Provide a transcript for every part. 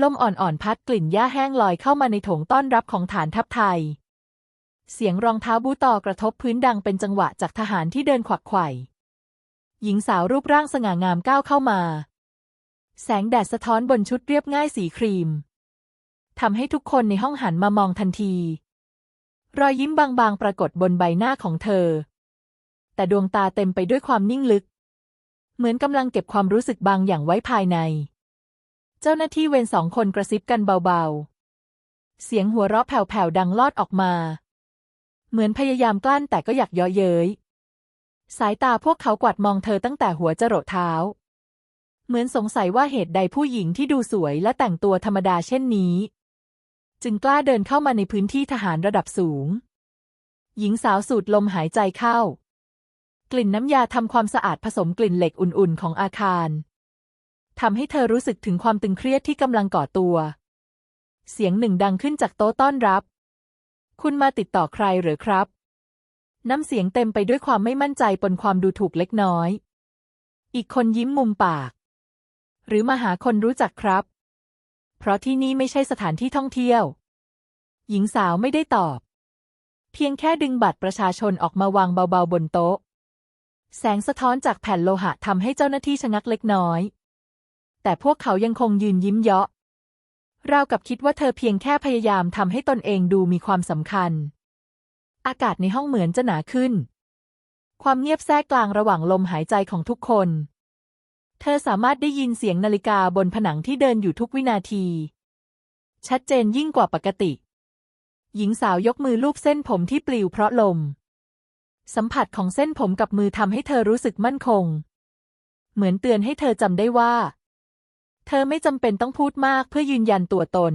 ลมอ่อนๆพัดกลิ่นหญ้าแห้งลอยเข้ามาในโถงต้อนรับของฐานทัพไทย เสียงรองเท้าบูตอกระทบพื้นดังเป็นจังหวะจากทหารที่เดินขวักไขว่หญิงสาวรูปร่างสง่างามก้าวเข้ามา แสงแดดสะท้อนบนชุดเรียบง่ายสีครีมทำให้ทุกคนในห้องหันมามองทันที รอยยิ้มบางๆ ปรากฏบนใบหน้าของเธอ แต่ดวงตาเต็มไปด้วยความนิ่งลึก เหมือนกำลังเก็บความรู้สึกบางอย่างไว้ภายใน เจ้าหน้าที่เวรสองคนกระซิบกันเบาๆ เสียงหัวเราะแผ่วๆดังลอดออกมา เหมือนพยายามกลั้นแต่ก็อยากย่อเย้ย สายตาพวกเขากวาดมองเธอตั้งแต่หัวจรดเท้า เหมือนสงสัยว่าเหตุใดผู้หญิงที่ดูสวยและแต่งตัวธรรมดาเช่นนี้ จึงกล้าเดินเข้ามาในพื้นที่ทหารระดับสูง หญิงสาวสูดลมหายใจเข้า กลิ่นน้ำยาทำความสะอาดผสมกลิ่นเหล็กอุ่นๆของอาคาร ทำให้เธอรู้สึกถึงความตึงเครียดที่กำลังก่อตัว เสียงหนึ่งดังขึ้นจากโต๊ะต้อนรับ คุณมาติดต่อใครหรือครับ น้ำเสียงเต็มไปด้วยความไม่มั่นใจปนความดูถูกเล็กน้อย อีกคนยิ้มมุมปาก หรือมาหาคนรู้จักครับ เพราะที่นี่ไม่ใช่สถานที่ท่องเที่ยว หญิงสาวไม่ได้ตอบ เพียงแค่ดึงบัตรประชาชนออกมาวางเบาๆบนโต๊ะ แสงสะท้อนจากแผ่นโลหะทำให้เจ้าหน้าที่ชะงักเล็กน้อย แต่พวกเขายังคงยืนยิ้มเยาะราวกับคิดว่าเธอเพียงแค่พยายามทำให้ตนเองดูมีความสำคัญ อากาศในห้องเหมือนจะหนาขึ้น ความเงียบแทรกกลางระหว่างลมหายใจของทุกคน เธอสามารถได้ยินเสียงนาฬิกาบนผนังที่เดินอยู่ทุกวินาที ชัดเจนยิ่งกว่าปกติ หญิงสาวยกมือลูบเส้นผมที่ปลิวเพราะลม สัมผัสของเส้นผมกับมือทำให้เธอรู้สึกมั่นคง เหมือนเตือนให้เธอจำได้ว่า เธอไม่จำเป็นต้องพูดมากเพื่อยืนยันตัวตน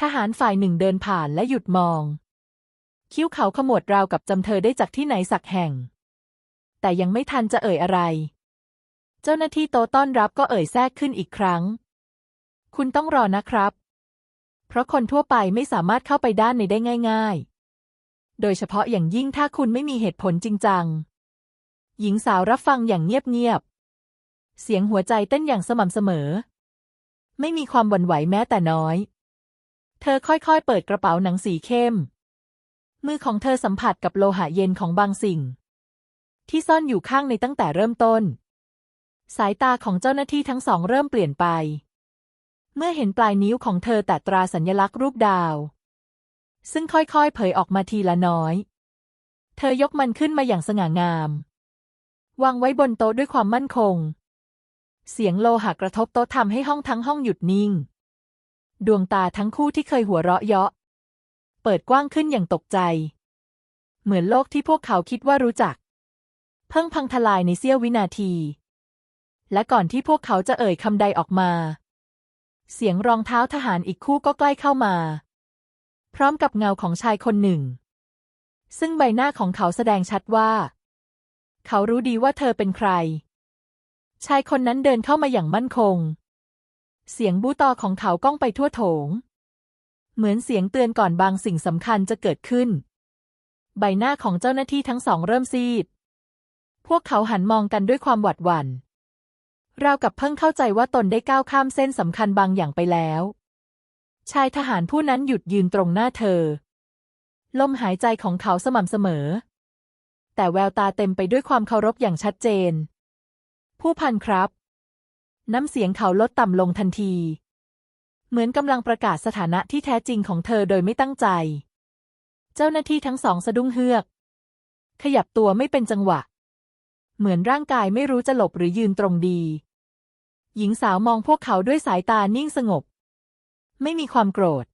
ทหารฝ่ายหนึ่งเดินผ่านและหยุดมอง คิ้วเขาขมวดราวกับจำเธอได้จากที่ไหนสักแห่ง แต่ยังไม่ทันจะเอ่ยอะไร เจ้าหน้าที่โตต้อนรับก็เอ่ยแทรกขึ้นอีกครั้ง คุณต้องรอนะครับ เพราะคนทั่วไปไม่สามารถเข้าไปด้านในได้ง่าย ๆ โดยเฉพาะอย่างยิ่งถ้าคุณไม่มีเหตุผลจริงจังหญิงสาวรับฟังอย่างเงียบๆ เสียงหัวใจเต้นอย่างสม่ำเสมอ ไม่มีความหวั่นไหวแม้แต่น้อย เธอค่อยๆ เปิดกระเป๋าหนังสีเข้ม มือของเธอสัมผัสกับโลหะเย็นของบางสิ่ง ที่ซ่อนอยู่ข้างในตั้งแต่เริ่มต้น สายตาของเจ้าหน้าที่ทั้งสองเริ่มเปลี่ยนไป เมื่อเห็นปลายนิ้วของเธอแตะตราสัญลักษณ์รูปดาว ซึ่งค่อยๆ เผยออกมาทีละน้อย เธอยกมันขึ้นมาอย่างสง่างาม วางไว้บนโต๊ะด้วยความมั่นคง เสียงโลหะกระทบโต๊ะทำให้ห้องทั้งห้องหยุดนิ่ง ดวงตาทั้งคู่ที่เคยหัวเราะเยาะ เปิดกว้างขึ้นอย่างตกใจ เหมือนโลกที่พวกเขาคิดว่ารู้จัก เพิ่งพังทลายในเสี้ยววินาที และก่อนที่พวกเขาจะเอ่ยคำใดออกมา เสียงรองเท้าทหารอีกคู่ก็ใกล้เข้ามา พร้อมกับเงาของชายคนหนึ่ง ซึ่งใบหน้าของเขาแสดงชัดว่า เขารู้ดีว่าเธอเป็นใคร ชายคนนั้นเดินเข้ามาอย่างมั่นคง เสียงบูตอของเขาก้องไปทั่วโถง เหมือนเสียงเตือนก่อนบางสิ่งสำคัญจะเกิดขึ้น ใบหน้าของเจ้าหน้าที่ทั้งสองเริ่มซีด พวกเขาหันมองกันด้วยความหวาดหวัน่นราวกับเพิ่งเข้าใจว่าตนได้ก้าวข้ามเส้นสำคัญบางอย่างไปแล้ว ชายทหารผู้นั้นหยุดยืนตรงหน้าเธอ ลมหายใจของเขาสม่ำเสมอ แต่แววตาเต็มไปด้วยความเคารพอย่างชัดเจน ผู้พันครับ น้ำเสียงเขาลดต่ำลงทันที เหมือนกำลังประกาศสถานะที่แท้จริงของเธอโดยไม่ตั้งใจ เจ้าหน้าที่ทั้งสองสะดุ้งเฮือก ขยับตัวไม่เป็นจังหวะ เหมือนร่างกายไม่รู้จะหลบหรือยืนตรงดี หญิงสาวมองพวกเขาด้วยสายตานิ่งสงบ ไม่มีความโกรธ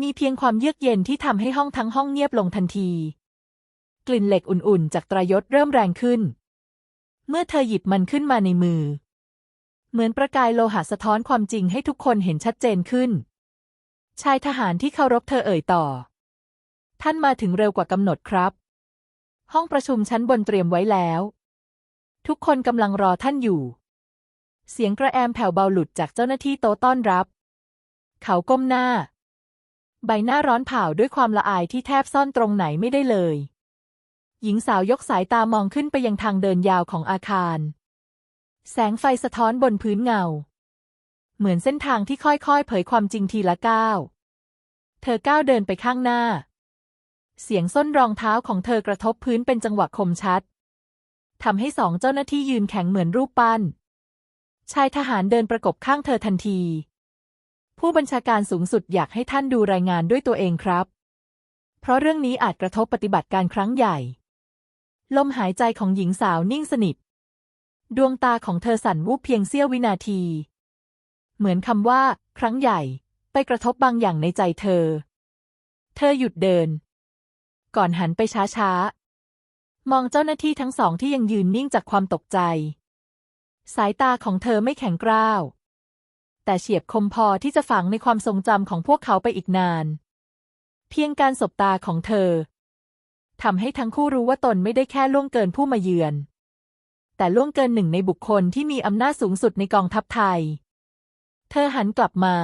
มีเพียงความเยือกเย็นที่ทำให้ห้องทั้งห้องเงียบลงทันที กลิ่นเหล็กอุ่นๆ จากตรายศเริ่มแรงขึ้น เมื่อเธอหยิบมันขึ้นมาในมือ เหมือนประกายโลหะสะท้อนความจริงให้ทุกคนเห็นชัดเจนขึ้น ชายทหารที่เคารพเธอเอ่ยต่อ ท่านมาถึงเร็วกว่ากำหนดครับ ห้องประชุมชั้นบนเตรียมไว้แล้ว ทุกคนกำลังรอท่านอยู่ เสียงกระแอมแผ่วเบาหลุดจากเจ้าหน้าที่โต๊ะต้อนรับ เขาก้มหน้า ใบหน้าร้อนเผาด้วยความละอายที่แทบซ่อนตรงไหนไม่ได้เลย หญิงสาวยกสายตามองขึ้นไปยังทางเดินยาวของอาคาร แสงไฟสะท้อนบนพื้นเงา เหมือนเส้นทางที่ค่อยๆ เผยความจริงทีละก้าว เธอก้าวเดินไปข้างหน้า เสียงส้นรองเท้าของเธอกระทบพื้นเป็นจังหวะคมชัดทำให้สองเจ้าหน้าที่ยืนแข็งเหมือนรูปปั้น ชายทหารเดินประกบข้างเธอทันที ผู้บัญชาการสูงสุดอยากให้ท่านดูรายงานด้วยตัวเองครับ เพราะเรื่องนี้อาจกระทบปฏิบัติการครั้งใหญ่ ลมหายใจของหญิงสาวนิ่งสนิท ดวงตาของเธอสั่นวูบเพียงเสี้ยววินาที เหมือนคำว่า ครั้งใหญ่ ไปกระทบบางอย่างในใจเธอ เธอหยุดเดิน ก่อนหันไปช้าๆ มองเจ้าหน้าที่ทั้งสองที่ยังยืนนิ่งจากความตกใจ สายตาของเธอไม่แข็งกร้าว แต่เฉียบคมพอที่จะฝังในความทรงจำของพวกเขาไปอีกนาน เพียงการสบตาของเธอ ทำให้ทั้งคู่รู้ว่าตนไม่ได้แค่ล่วงเกินผู้มาเยือน แต่ล่วงเกินหนึ่งในบุคคลที่มีอำนาจสูงสุดในกองทัพไทย เธอหันกลับมา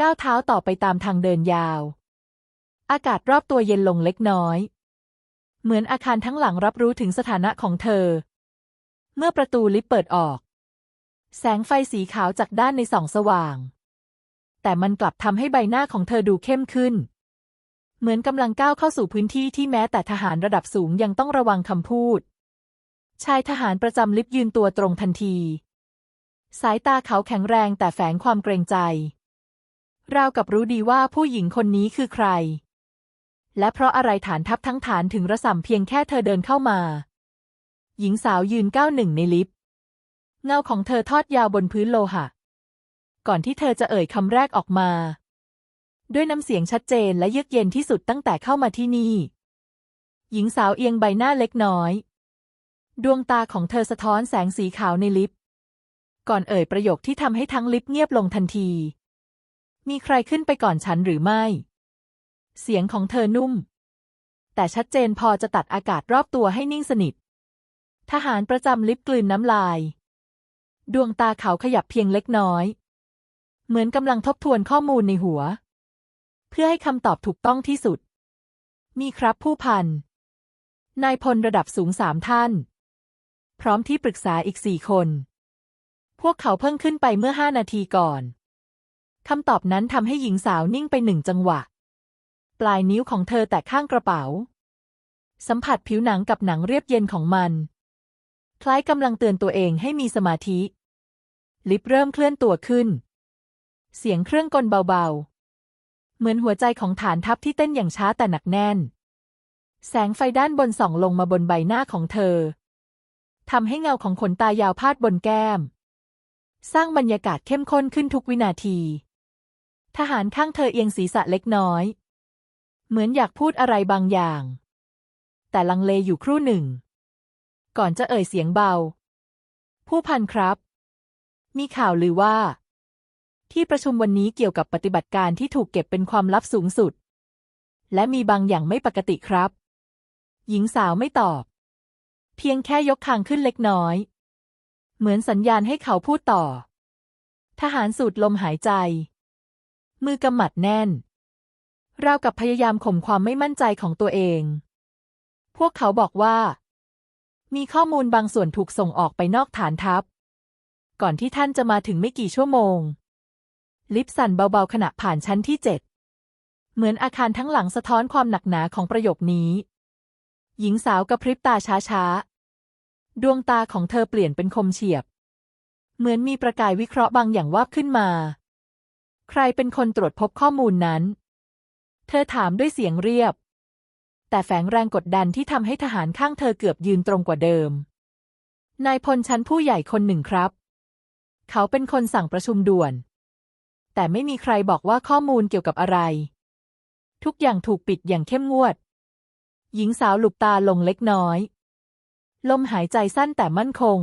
ก้าวเท้าต่อไปตามทางเดินยาว อากาศรอบตัวเย็นลงเล็กน้อย เหมือนอาคารทั้งหลังรับรู้ถึงสถานะของเธอ เมื่อประตูลิฟต์เปิดออก แสงไฟสีขาวจากด้านในส่องสว่าง แต่มันกลับทำให้ใบหน้าของเธอดูเข้มขึ้น เหมือนกำลังก้าวเข้าสู่พื้นที่ที่แม้แต่ทหารระดับสูงยังต้องระวังคำพูด ชายทหารประจำลิฟต์ยืนตัวตรงทันที สายตาเขาแข็งแรงแต่แฝงความเกรงใจ ราวกับรู้ดีว่าผู้หญิงคนนี้คือใคร และเพราะอะไรฐานทัพทั้งฐานถึงระส่ำเพียงแค่เธอเดินเข้ามา หญิงสาวยืนก้าวหนึ่งในลิฟต์เงาของเธอทอดยาวบนพื้นโลหะ ก่อนที่เธอจะเอ่ยคำแรกออกมา ด้วยน้ำเสียงชัดเจนและเยือกเย็นที่สุดตั้งแต่เข้ามาที่นี่ หญิงสาวเอียงใบหน้าเล็กน้อย ดวงตาของเธอสะท้อนแสงสีขาวในลิฟต์ ก่อนเอ่ยประโยคที่ทำให้ทั้งลิฟต์เงียบลงทันที มีใครขึ้นไปก่อนฉันหรือไม่ เสียงของเธอนุ่ม แต่ชัดเจนพอจะตัดอากาศรอบตัวให้นิ่งสนิท ทหารประจำลิฟต์กลืนน้ำลาย ดวงตาเขาขยับเพียงเล็กน้อย เหมือนกำลังทบทวนข้อมูลในหัว พื่อให้คำตอบถูกต้องที่สุด มีครับผู้พัน นายพลระดับสูงสามท่าน พร้อมที่ปรึกษาอีกสี่คน พวกเขาเพิ่งขึ้นไปเมื่อห้านาทีก่อนคำตอบนั้นทำให้หญิงสาวนิ่งไปหนึ่งจังหวะ ปลายนิ้วของเธอแตะข้างกระเป๋า สัมผัสผิวหนังกับหนังเรียบเย็นของมัน คล้ายกำลังเตือนตัวเองให้มีสมาธิ ลิฟเริ่มเคลื่อนตัวขึ้น เสียงเครื่องกลเบาๆ เหมือนหัวใจของฐานทัพที่เต้นอย่างช้าแต่หนักแน่น แสงไฟด้านบนส่องลงมาบนใบหน้าของเธอทำให้เงาของขนตายาวพาดบนแก้ม สร้างบรรยากาศเข้มข้นขึ้นทุกวินาที ทหารข้างเธอเอียงศีรษะเล็กน้อย เหมือนอยากพูดอะไรบางอย่าง แต่ลังเลอยู่ครู่หนึ่ง ก่อนจะเอ่ยเสียงเบา ผู้พันครับ มีข่าวลือว่า ที่ประชุมวันนี้เกี่ยวกับปฏิบัติการที่ถูกเก็บเป็นความลับสูงสุด และมีบางอย่างไม่ปกติครับ หญิงสาวไม่ตอบ เพียงแค่ยกคางขึ้นเล็กน้อย เหมือนสัญญาณให้เขาพูดต่อ ทหารสูดลมหายใจ มือกำหมัดแน่น ราวกับพยายามข่มความไม่มั่นใจของตัวเอง พวกเขาบอกว่า มีข้อมูลบางส่วนถูกส่งออกไปนอกฐานทัพก่อนที่ท่านจะมาถึงไม่กี่ชั่วโมง ลิฟต์สั่นเบาๆขณะผ่านชั้นที่เจ็ดเหมือนอาคารทั้งหลังสะท้อนความหนักหนาของประโยคนี้ หญิงสาวกระพริบตาช้าๆ ดวงตาของเธอเปลี่ยนเป็นคมเฉียบ เหมือนมีประกายวิเคราะห์บางอย่างวาบขึ้นมา ใครเป็นคนตรวจพบข้อมูลนั้น เธอถามด้วยเสียงเรียบ แต่แฝงแรงกดดันที่ทำให้ทหารข้างเธอเกือบยืนตรงกว่าเดิม นายพลชั้นผู้ใหญ่คนหนึ่งครับ เขาเป็นคนสั่งประชุมด่วน แต่ไม่มีใครบอกว่าข้อมูลเกี่ยวกับอะไร ทุกอย่างถูกปิดอย่างเข้มงวด หญิงสาวหลุบตาลงเล็กน้อย ลมหายใจสั้นแต่มั่นคง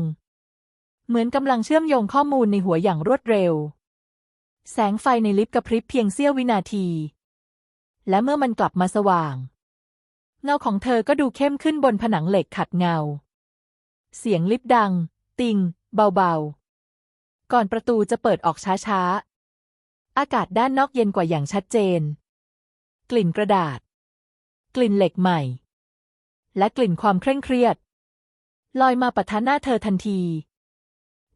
เหมือนกำลังเชื่อมโยงข้อมูลในหัวอย่างรวดเร็ว แสงไฟในลิฟต์กระพริบเพียงเสี้ยววินาที และเมื่อมันกลับมาสว่าง เงาของเธอก็ดูเข้มขึ้นบนผนังเหล็กขัดเงา เสียงลิฟต์ดัง ติง เบาๆก่อนประตูจะเปิดออกช้าๆ อากาศด้านนอกเย็นกว่าอย่างชัดเจน กลิ่นกระดาษ กลิ่นเหล็กใหม่ และกลิ่นความเคร่งเครียด ลอยมาปะทะหน้าเธอทันที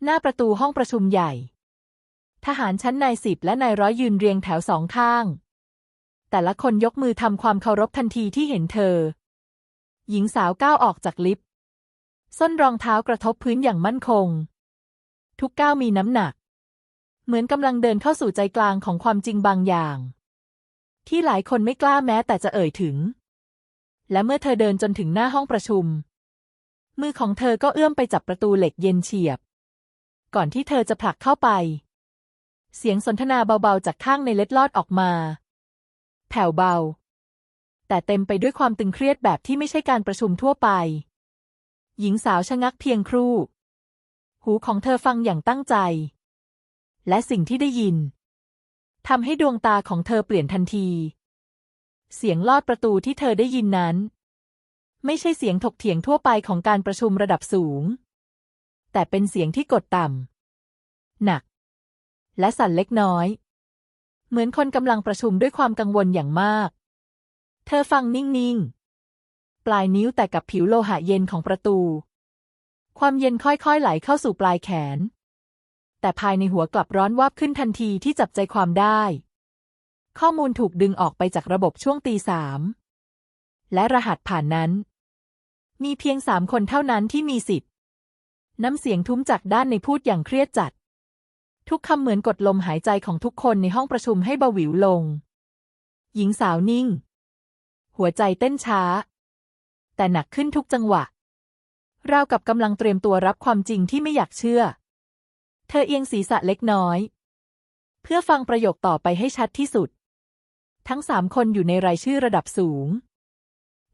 หน้าประตูห้องประชุมใหญ่ ทหารชั้นนายสิบและนายร้อยยืนเรียงแถวสองข้าง แต่ละคนยกมือทำความเคารพทันทีที่เห็นเธอ หญิงสาวก้าวออกจากลิฟต์ส้นรองเท้ากระทบพื้นอย่างมั่นคง ทุกก้าวมีน้ำหนัก เหมือนกำลังเดินเข้าสู่ใจกลางของความจริงบางอย่าง ที่หลายคนไม่กล้าแม้แต่จะเอ่ยถึง และเมื่อเธอเดินจนถึงหน้าห้องประชุม มือของเธอก็เอื้อมไปจับประตูเหล็กเย็นเฉียบ ก่อนที่เธอจะผลักเข้าไป เสียงสนทนาเบาๆจากข้างในเล็ดลอดออกมา แผ่วเบา แต่เต็มไปด้วยความตึงเครียดแบบที่ไม่ใช่การประชุมทั่วไป หญิงสาวชะงักเพียงครู่ หูของเธอฟังอย่างตั้งใจ และสิ่งที่ได้ยินทำให้ดวงตาของเธอเปลี่ยนทันที เสียงลอดประตูที่เธอได้ยินนั้น ไม่ใช่เสียงถกเถียงทั่วไปของการประชุมระดับสูง แต่เป็นเสียงที่กดต่ำหนัก และสั่นเล็กน้อย เหมือนคนกำลังประชุมด้วยความกังวลอย่างมาก เธอฟังนิ่ง ๆ ปลายนิ้วแตะกับผิวโลหะเย็นของประตู ความเย็นค่อย ๆ ไหลเข้าสู่ปลายแขน แต่ภายในหัวกลับร้อนวาบขึ้นทันทีที่จับใจความได้ ข้อมูลถูกดึงออกไปจากระบบช่วงตีสามและรหัสผ่านนั้น มีเพียงสามคนเท่านั้นที่มีสิทธิ์ น้ำเสียงทุ้มจากด้านในพูดอย่างเครียดจัด ทุกคำเหมือนกดลมหายใจของทุกคนในห้องประชุมให้เบาหวิวลง หญิงสาวนิ่ง หัวใจเต้นช้า แต่หนักขึ้นทุกจังหวะราวกับกำลังเตรียมตัวรับความจริงที่ไม่อยากเชื่อ เธอเอียงศีรษะเล็กน้อย เพื่อฟังประโยคต่อไปให้ชัดที่สุด ทั้งสามคนอยู่ในรายชื่อระดับสูง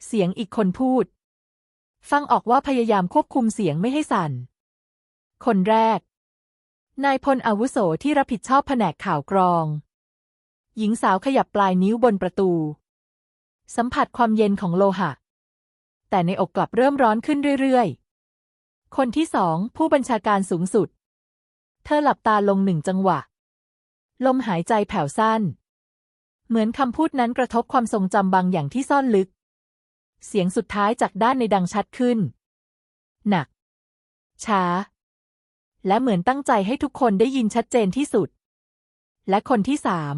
เสียงอีกคนพูด ฟังออกว่าพยายามควบคุมเสียงไม่ให้สั่น คนแรก นายพลอาวุโสที่รับผิดชอบแผนกข่าวกรอง หญิงสาวขยับปลายนิ้วบนประตู สัมผัสความเย็นของโลหะ แต่ในอกกลับเริ่มร้อนขึ้นเรื่อยๆ คนที่สองผู้บัญชาการสูงสุด เธอหลับตาลงหนึ่งจังหวะ ลมหายใจแผ่วสั้น เหมือนคำพูดนั้นกระทบความทรงจำบางอย่างที่ซ่อนลึก เสียงสุดท้ายจากด้านในดังชัดขึ้น หนัก ช้า และเหมือนตั้งใจให้ทุกคนได้ยินชัดเจนที่สุด และคนที่สาม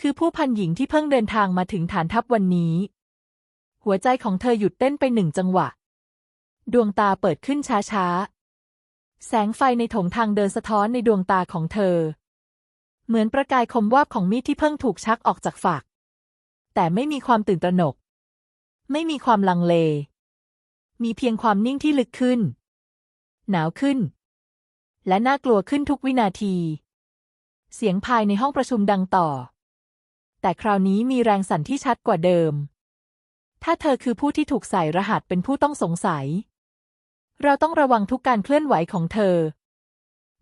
คือผู้พันหญิงที่เพิ่งเดินทางมาถึงฐานทัพวันนี้ หัวใจของเธอหยุดเต้นไปหนึ่งจังหวะ ดวงตาเปิดขึ้นช้าๆ แสงไฟในถงทางเดินสะท้อนในดวงตาของเธอ เหมือนประกายคมวาบของมีดที่เพิ่งถูกชักออกจากฝัก แต่ไม่มีความตื่นตระหนก ไม่มีความลังเล มีเพียงความนิ่งที่ลึกขึ้น หนาวขึ้น และน่ากลัวขึ้นทุกวินาที เสียงภายในห้องประชุมดังต่อ แต่คราวนี้มีแรงสั่นที่ชัดกว่าเดิม ถ้าเธอคือผู้ที่ถูกใส่รหัสเป็นผู้ต้องสงสัย เราต้องระวังทุกการเคลื่อนไหวของเธอ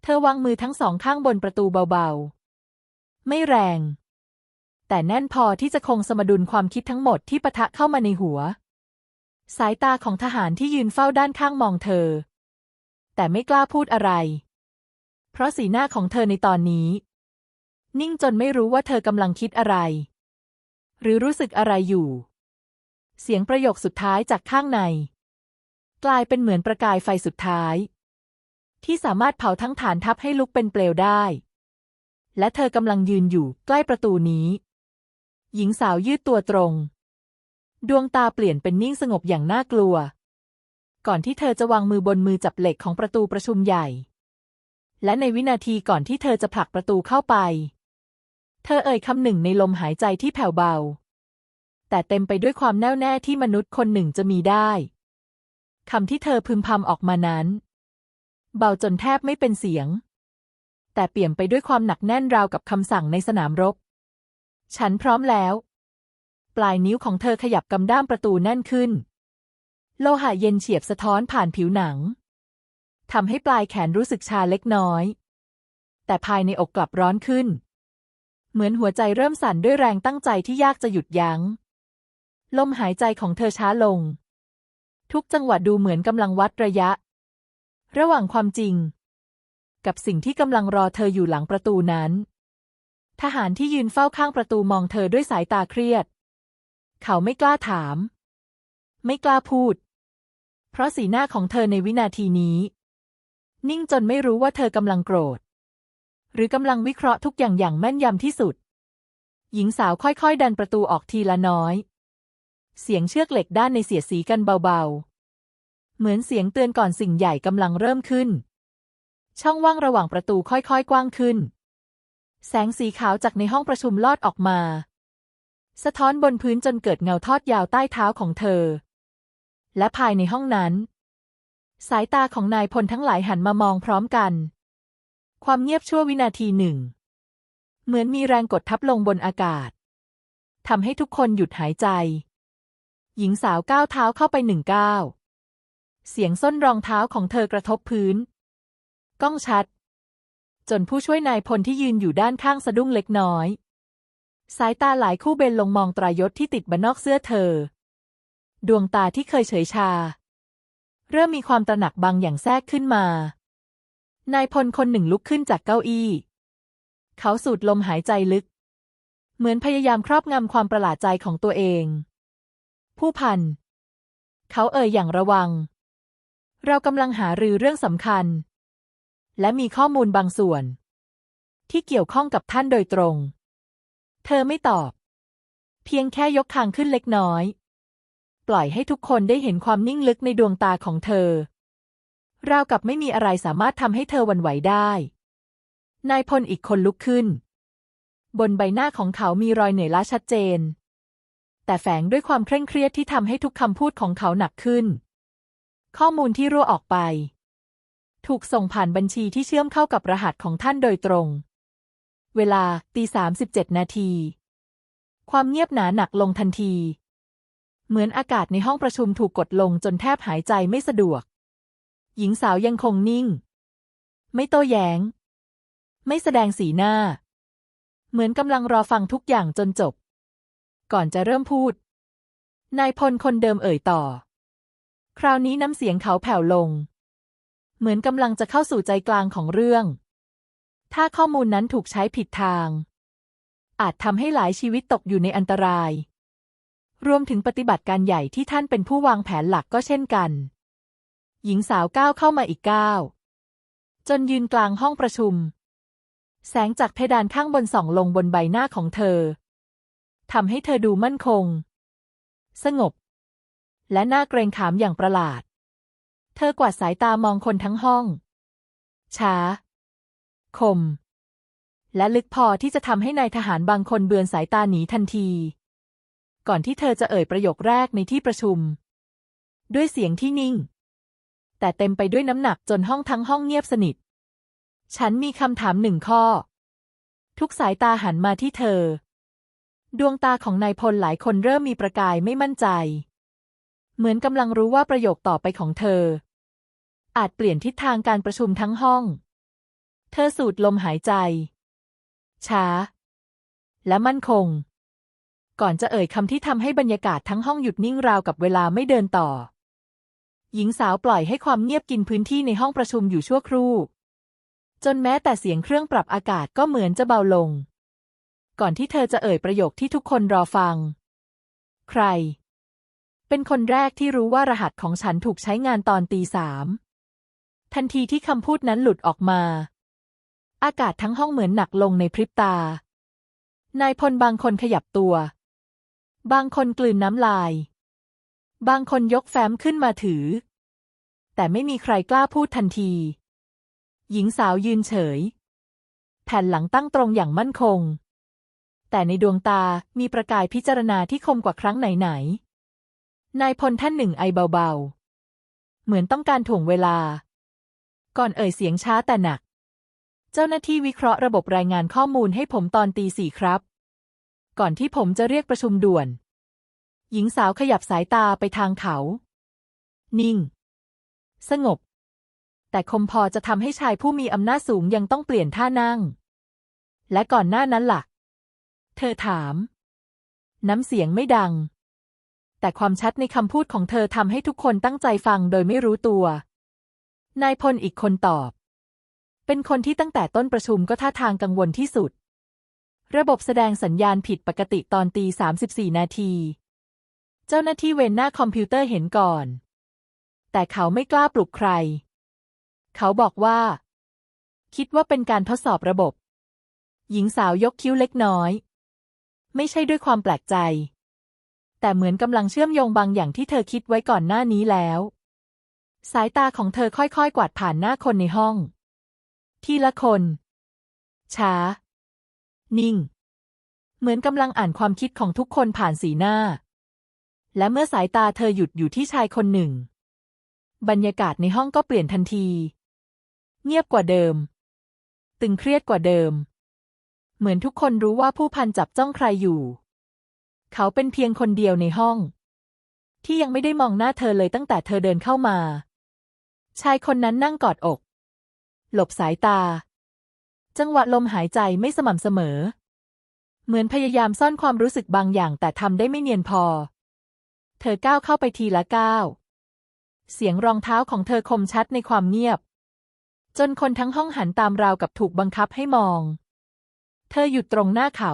เธอวางมือทั้งสองข้างบนประตูเบาๆ ไม่แรง แต่แน่นพอที่จะคงสมดุลความคิดทั้งหมดที่ปะทะเข้ามาในหัว สายตาของทหารที่ยืนเฝ้าด้านข้างมองเธอ แต่ไม่กล้าพูดอะไร เพราะสีหน้าของเธอในตอนนี้ นิ่งจนไม่รู้ว่าเธอกำลังคิดอะไร หรือรู้สึกอะไรอยู่ เสียงประโยคสุดท้ายจากข้างใน กลายเป็นเหมือนประกายไฟสุดท้าย ที่สามารถเผาทั้งฐานทัพให้ลุกเป็นเปลวได้ และเธอกำลังยืนอยู่ใกล้ประตูนี้ หญิงสาวยืดตัวตรง ดวงตาเปลี่ยนเป็นนิ่งสงบอย่างน่ากลัว ก่อนที่เธอจะวางมือบนมือจับเหล็กของประตูประชุมใหญ่ และในวินาทีก่อนที่เธอจะผลักประตูเข้าไป เธอเอ่ยคำหนึ่งในลมหายใจที่แผ่วเบา แต่เต็มไปด้วยความแน่วแน่ที่มนุษย์คนหนึ่งจะมีได้ คำที่เธอพึมพำออกมานั้น เบาจนแทบไม่เป็นเสียง แต่เปี่ยมไปด้วยความหนักแน่นราวกับคำสั่งในสนามรบ ฉันพร้อมแล้ว ปลายนิ้วของเธอขยับกำด้ามประตูแน่นขึ้น โลหะเย็นเฉียบสะท้อนผ่านผิวหนังทำให้ปลายแขนรู้สึกชาเล็กน้อย แต่ภายในอกกลับร้อนขึ้น เหมือนหัวใจเริ่มสั่นด้วยแรงตั้งใจที่ยากจะหยุดยัง้ง ลมหายใจของเธอช้าลง ทุกจังหวะดูเหมือนกำลังวัดระยะ ระหว่างความจริง กับสิ่งที่กำลังรอเธออยู่หลังประตูนั้น ทหารที่ยืนเฝ้าข้างประตูมองเธอด้วยสายตาเครียด เขาไม่กล้าถาม ไม่กล้าพูด เพราะสีหน้าของเธอในวินาทีนี้ นิ่งจนไม่รู้ว่าเธอกำลังโกรธ หรือกำลังวิเคราะห์ทุกอย่างอย่างแม่นยำที่สุด หญิงสาวค่อยๆ ดันประตูออกทีละน้อย เสียงเชือกเหล็กด้านในเสียดสีกันเบาๆ เหมือนเสียงเตือนก่อนสิ่งใหญ่กำลังเริ่มขึ้น ช่องว่างระหว่างประตูค่อยๆ กว้างขึ้น แสงสีขาวจากในห้องประชุมลอดออกมา สะท้อนบนพื้นจนเกิดเงาทอดยาวใต้เท้าของเธอ และภายในห้องนั้น สายตาของนายพลทั้งหลายหันมามองพร้อมกัน ความเงียบชั่ววินาทีหนึ่ง เหมือนมีแรงกดทับลงบนอากาศทำให้ทุกคนหยุดหายใจ หญิงสาวก้าวเท้าเข้าไปหนึ่งก้าว เสียงส้นรองเท้าของเธอกระทบพื้น ก้องชัด จนผู้ช่วยนายพลที่ยืนอยู่ด้านข้างสะดุ้งเล็กน้อย สายตาหลายคู่เบนลงมองตรายศที่ติดบนนอกเสื้อเธอ ดวงตาที่เคยเฉยชา เริ่มมีความตระหนักบางอย่างแทรกขึ้นมา นายพลคนหนึ่งลุกขึ้นจากเก้าอี้ เขาสูดลมหายใจลึก เหมือนพยายามครอบงำความประหลาดใจของตัวเอง ผู้พัน เขาเอ่ยอย่างระวัง เรากำลังหารือเรื่องสำคัญ และมีข้อมูลบางส่วน ที่เกี่ยวข้องกับท่านโดยตรง เธอไม่ตอบ เพียงแค่ยกคางขึ้นเล็กน้อย ปล่อยให้ทุกคนได้เห็นความนิ่งลึกในดวงตาของเธอ ราวกับไม่มีอะไรสามารถทำให้เธอวันไหวได้ นายพลอีกคนลุกขึ้น บนใบหน้าของเขามีรอยเหนื่อยล้าชัดเจน แต่แฝงด้วยความเคร่งเครียดที่ทำให้ทุกคำพูดของเขาหนักขึ้น ข้อมูลที่รั่วออกไป ถูกส่งผ่านบัญชีที่เชื่อมเข้ากับรหัสของท่านโดยตรง เวลาตีสามสิบเจ็ดนาที ความเงียบหนาหนักลงทันที เหมือนอากาศในห้องประชุมถูกกดลงจนแทบหายใจไม่สะดวก หญิงสาวยังคงนิ่ง ไม่โต้แย้ง ไม่แสดงสีหน้า เหมือนกำลังรอฟังทุกอย่างจนจบ ก่อนจะเริ่มพูด นายพลคนเดิมเอ่ยต่อ คราวนี้น้ำเสียงเขาแผ่วลง เหมือนกำลังจะเข้าสู่ใจกลางของเรื่อง ถ้าข้อมูลนั้นถูกใช้ผิดทาง อาจทำให้หลายชีวิตตกอยู่ในอันตราย รวมถึงปฏิบัติการใหญ่ที่ท่านเป็นผู้วางแผนหลักก็เช่นกัน หญิงสาวก้าวเข้ามาอีกก้าวจนยืนกลางห้องประชุม แสงจากเพดานข้างบนส่องลงบนใบหน้าของเธอ ทำให้เธอดูมั่นคง สงบ และน่าเกรงขามอย่างประหลาด เธอกวาดสายตามองคนทั้งห้อง ช้า คม และลึกพอที่จะทำให้นายทหารบางคนเบือนสายตาหนีทันที ก่อนที่เธอจะเอ่ยประโยคแรกในที่ประชุม ด้วยเสียงที่นิ่ง แต่เต็มไปด้วยน้ำหนักจนห้องทั้งห้องเงียบสนิท ฉันมีคำถามหนึ่งข้อ ทุกสายตาหันมาที่เธอ ดวงตาของนายพลหลายคนเริ่มมีประกายไม่มั่นใจ เหมือนกำลังรู้ว่าประโยคต่อไปของเธอ อาจเปลี่ยนทิศทางการประชุมทั้งห้อง เธอสูดลมหายใจ ช้า และมั่นคง ก่อนจะเอ่ยคำที่ทำให้บรรยากาศทั้งห้องหยุดนิ่งราวกับเวลาไม่เดินต่อ หญิงสาวปล่อยให้ความเงียบกินพื้นที่ในห้องประชุมอยู่ชั่วครู่ จนแม้แต่เสียงเครื่องปรับอากาศก็เหมือนจะเบาลง ก่อนที่เธอจะเอ่ยประโยคที่ทุกคนรอฟัง ใคร เป็นคนแรกที่รู้ว่ารหัสของฉันถูกใช้งานตอนตีสามทันทีที่คำพูดนั้นหลุดออกมา อากาศทั้งห้องเหมือนหนักลงในพริบตา นายพลบางคนขยับตัว บางคนกลืนน้ำลาย บางคนยกแฟ้มขึ้นมาถือ แต่ไม่มีใครกล้าพูดทันที หญิงสาวยืนเฉย แผ่นหลังตั้งตรงอย่างมั่นคง แต่ในดวงตามีประกายพิจารณาที่คมกว่าครั้งไหนๆนายพลท่านหนึ่งไอเบาๆ เหมือนต้องการถ่วงเวลา ก่อนเอ่ยเสียงช้าแต่หนัก เจ้าหน้าที่วิเคราะห์ระบบรายงานข้อมูลให้ผมตอนตีสี่ครับ ก่อนที่ผมจะเรียกประชุมด่วน หญิงสาวขยับสายตาไปทางเขา นิ่ง สงบ แต่คมพอจะทำให้ชายผู้มีอำนาจสูงยังต้องเปลี่ยนท่านั่งและก่อนหน้านั้นล่ะ เธอถาม น้ำเสียงไม่ดัง แต่ความชัดในคำพูดของเธอทำให้ทุกคนตั้งใจฟังโดยไม่รู้ตัว นายพลอีกคนตอบ เป็นคนที่ตั้งแต่ต้นประชุมก็ท่าทางกังวลที่สุด ระบบแสดงสัญญาณผิดปกติตอนตีสามสิบสี่นาที เจ้าหน้าที่เวนหน้าคอมพิวเตอร์เห็นก่อน แต่เขาไม่กล้าปลุกใคร เขาบอกว่า คิดว่าเป็นการทดสอบระบบหญิงสาวยกคิ้วเล็กน้อย ไม่ใช่ด้วยความแปลกใจ แต่เหมือนกำลังเชื่อมโยงบางอย่างที่เธอคิดไว้ก่อนหน้านี้แล้ว สายตาของเธอค่อยๆ กวาดผ่านหน้าคนในห้อง ทีละคน ช้า นิ่ง เหมือนกำลังอ่านความคิดของทุกคนผ่านสีหน้า และเมื่อสายตาเธอหยุดอยู่ที่ชายคนหนึ่ง บรรยากาศในห้องก็เปลี่ยนทันที เงียบกว่าเดิม ตึงเครียดกว่าเดิม เหมือนทุกคนรู้ว่าผู้พันจับจ้องใครอยู่ เขาเป็นเพียงคนเดียวในห้อง ที่ยังไม่ได้มองหน้าเธอเลยตั้งแต่เธอเดินเข้ามา ชายคนนั้นนั่งกอดอก หลบสายตา จังหวะลมหายใจไม่สม่ำเสมอ เหมือนพยายามซ่อนความรู้สึกบางอย่างแต่ทำได้ไม่เนียนพอ เธอก้าวเข้าไปทีละก้าว เสียงรองเท้าของเธอคมชัดในความเงียบ จนคนทั้งห้องหันตามราวกับถูกบังคับให้มอง เธอหยุดตรงหน้าเขา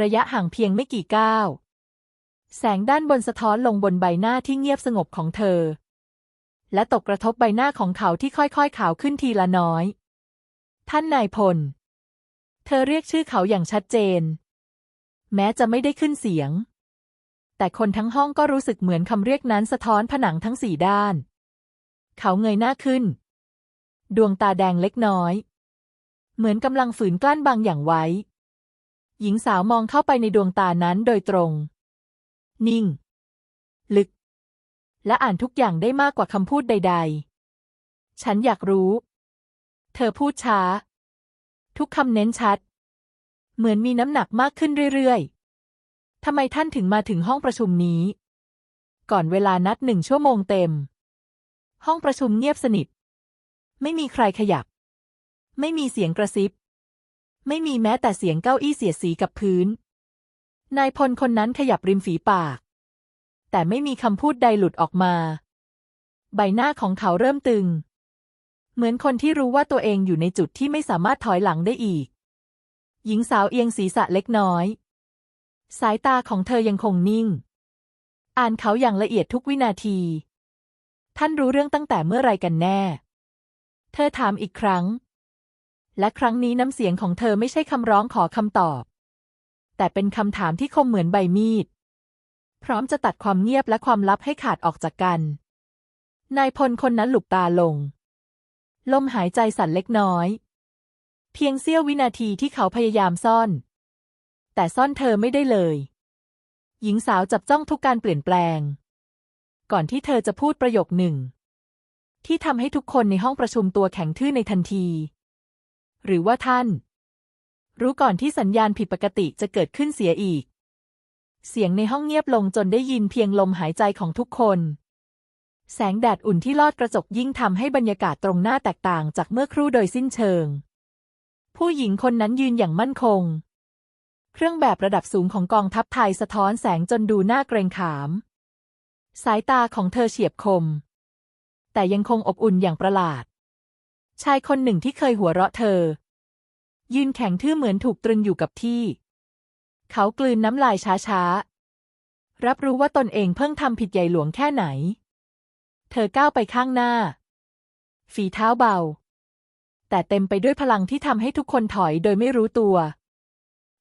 ระยะห่างเพียงไม่กี่ก้าว แสงด้านบนสะท้อนลงบนใบหน้าที่เงียบสงบของเธอ และตกกระทบใบหน้าของเขาที่ค่อยๆขาวขึ้นทีละน้อย ท่านนายพล เธอเรียกชื่อเขาอย่างชัดเจน แม้จะไม่ได้ขึ้นเสียง แต่คนทั้งห้องก็รู้สึกเหมือนคำเรียกนั้นสะท้อนผนังทั้งสี่ด้าน เขาเงยหน้าขึ้น ดวงตาแดงเล็กน้อย เหมือนกำลังฝืนกลั้นบางอย่างไว้ หญิงสาวมองเข้าไปในดวงตานั้นโดยตรง นิ่ง ลึก และอ่านทุกอย่างได้มากกว่าคำพูดใด ๆ ฉันอยากรู้ เธอพูดช้า ทุกคำเน้นชัด เหมือนมีน้ำหนักมากขึ้นเรื่อยๆทำไมท่านถึงมาถึงห้องประชุมนี้ ก่อนเวลานัดหนึ่งชั่วโมงเต็ม ห้องประชุมเงียบสนิท ไม่มีใครขยับ ไม่มีเสียงกระซิบ ไม่มีแม้แต่เสียงเก้าอี้เสียดสีกับพื้น นายพลคนนั้นขยับริมฝีปาก แต่ไม่มีคำพูดใดหลุดออกมา ใบหน้าของเขาเริ่มตึง เหมือนคนที่รู้ว่าตัวเองอยู่ในจุดที่ไม่สามารถถอยหลังได้อีก หญิงสาวเอียงศีรษะเล็กน้อย สายตาของเธอยังคงนิ่ง อ่านเขาอย่างละเอียดทุกวินาทีท่านรู้เรื่องตั้งแต่เมื่อไรกันแน่ เธอถามอีกครั้ง และครั้งนี้น้ำเสียงของเธอไม่ใช่คำร้องขอคำตอบ แต่เป็นคำถามที่คมเหมือนใบมีด พร้อมจะตัดความเงียบและความลับให้ขาดออกจากกัน นายพลคนนั้นหลุบตาลง ลมหายใจสั่นเล็กน้อย เพียงเสี้ยววินาทีที่เขาพยายามซ่อน แต่ซ่อนเธอไม่ได้เลย หญิงสาวจับจ้องทุกการเปลี่ยนแปลง ก่อนที่เธอจะพูดประโยคหนึ่ง ที่ทำให้ทุกคนในห้องประชุมตัวแข็งทื่อในทันที หรือว่าท่าน รู้ก่อนที่สัญญาณผิดปกติจะเกิดขึ้นเสียอีก เสียงในห้องเงียบลงจนได้ยินเพียงลมหายใจของทุกคน แสงแดดอุ่นที่ลอดกระจกยิ่งทำให้บรรยากาศตรงหน้าแตกต่างจากเมื่อครู่โดยสิ้นเชิง ผู้หญิงคนนั้นยืนอย่างมั่นคง เครื่องแบบระดับสูงของกองทัพไทยสะท้อนแสงจนดูน่าเกรงขาม สายตาของเธอเฉียบคม แต่ยังคงอบอุ่นอย่างประหลาด ชายคนหนึ่งที่เคยหัวเราะเธอ ยืนแข็งทื่อเหมือนถูกตรึงอยู่กับที่ เขากลืนน้ำลายช้าๆ รับรู้ว่าตนเองเพิ่งทำผิดใหญ่หลวงแค่ไหน เธอก้าวไปข้างหน้า ฝีเท้าเบา แต่เต็มไปด้วยพลังที่ทำให้ทุกคนถอยโดยไม่รู้ตัว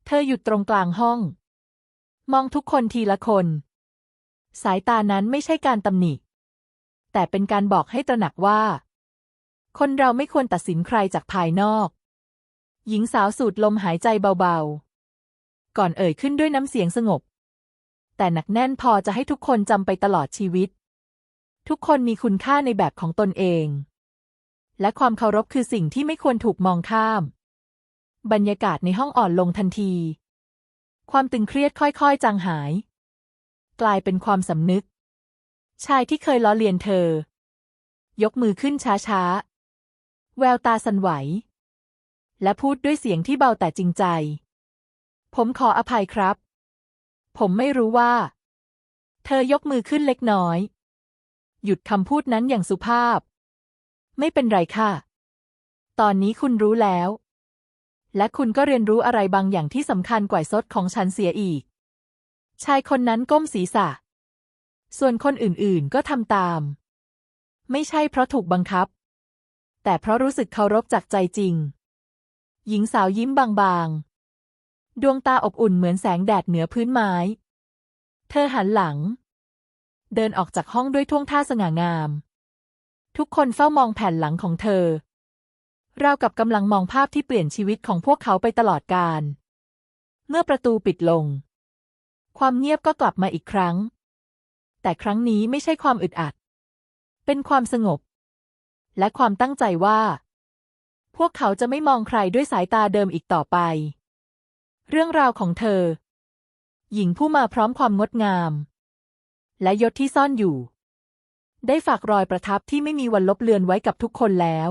เธอหยุดตรงกลางห้อง มองทุกคนทีละคน สายตานั้นไม่ใช่การตำหนิ แต่เป็นการบอกให้ตระหนักว่า คนเราไม่ควรตัดสินใครจากภายนอก หญิงสาวสูดลมหายใจเบาๆ ก่อนเอ่ยขึ้นด้วยน้ำเสียงสงบ แต่หนักแน่นพอจะให้ทุกคนจำไปตลอดชีวิต ทุกคนมีคุณค่าในแบบของตนเอง และความเคารพคือสิ่งที่ไม่ควรถูกมองข้าม บรรยากาศในห้องอ่อนลงทันที ความตึงเครียดค่อยๆ จางหาย กลายเป็นความสำนึก ชายที่เคยล้อเลียนเธอ ยกมือขึ้นช้าๆ แววตาสันไหว และพูดด้วยเสียงที่เบาแต่จริงใจ ผมขออภัยครับ ผมไม่รู้ว่า เธอยกมือขึ้นเล็กน้อย หยุดคำพูดนั้นอย่างสุภาพ ไม่เป็นไรค่ะ ตอนนี้คุณรู้แล้ว และคุณก็เรียนรู้อะไรบางอย่างที่สำคัญกว่าซดของฉันเสียอีก ชายคนนั้นก้มศีรษะ ส่วนคนอื่นๆก็ทำตาม ไม่ใช่เพราะถูกบังคับ แต่เพราะรู้สึกเคารพจากใจจริง หญิงสาวยิ้มบางๆ ดวงตาอบอุ่นเหมือนแสงแดดเหนือพื้นไม้ เธอหันหลัง เดินออกจากห้องด้วยท่วงท่าสง่างาม ทุกคนเฝ้ามองแผ่นหลังของเธอราวกับกำลังมองภาพที่เปลี่ยนชีวิตของพวกเขาไปตลอดกาล เมื่อประตูปิดลง ความเงียบก็กลับมาอีกครั้ง แต่ครั้งนี้ไม่ใช่ความอึดอัด เป็นความสงบ และความตั้งใจว่า พวกเขาจะไม่มองใครด้วยสายตาเดิมอีกต่อไป เรื่องราวของเธอ หญิงผู้มาพร้อมความงดงาม และยศที่ซ่อนอยู่ ได้ฝากรอยประทับที่ไม่มีวันลบเลือนไว้กับทุกคนแล้ว